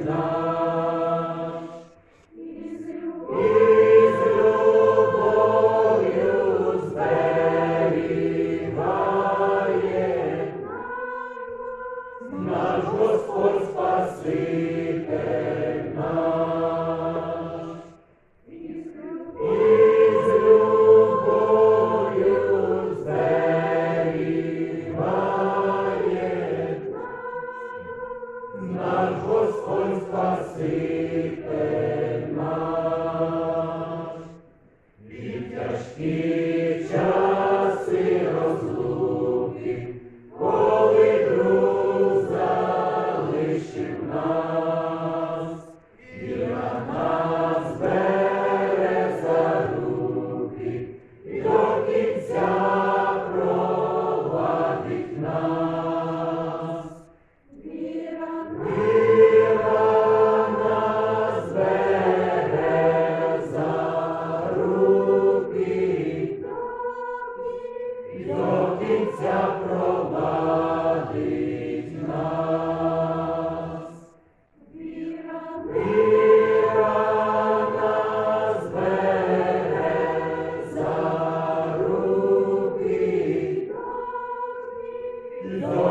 Lord. наш Господь Спаситель наш. Від тяжких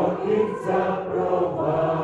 Богів запровадив.